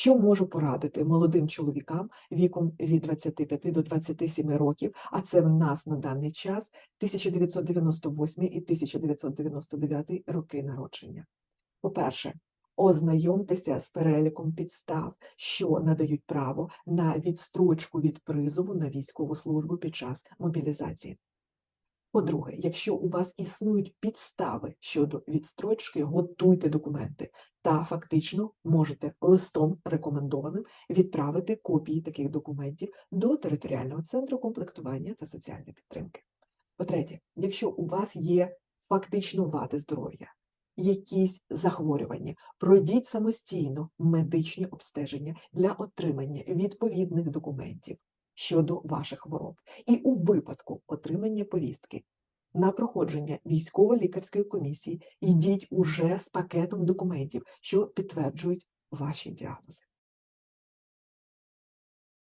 Що можу порадити молодим чоловікам віком від 25 до 27 років, а це в нас на даний час 1998 і 1999 роки народження? По-перше, ознайомтеся з переліком підстав, що надають право на відстрочку від призову на військову службу під час мобілізації. По-друге, якщо у вас існують підстави щодо відстрочки, готуйте документи та фактично можете листом рекомендованим відправити копії таких документів до територіального центру комплектування та соціальної підтримки. По-третє, якщо у вас є фактично вади здоров'я, якісь захворювання, пройдіть самостійно медичні обстеження для отримання відповідних документів щодо ваших хвороб. І у випадку отримання повістки на проходження військово-лікарської комісії йдіть уже з пакетом документів, що підтверджують ваші діагнози.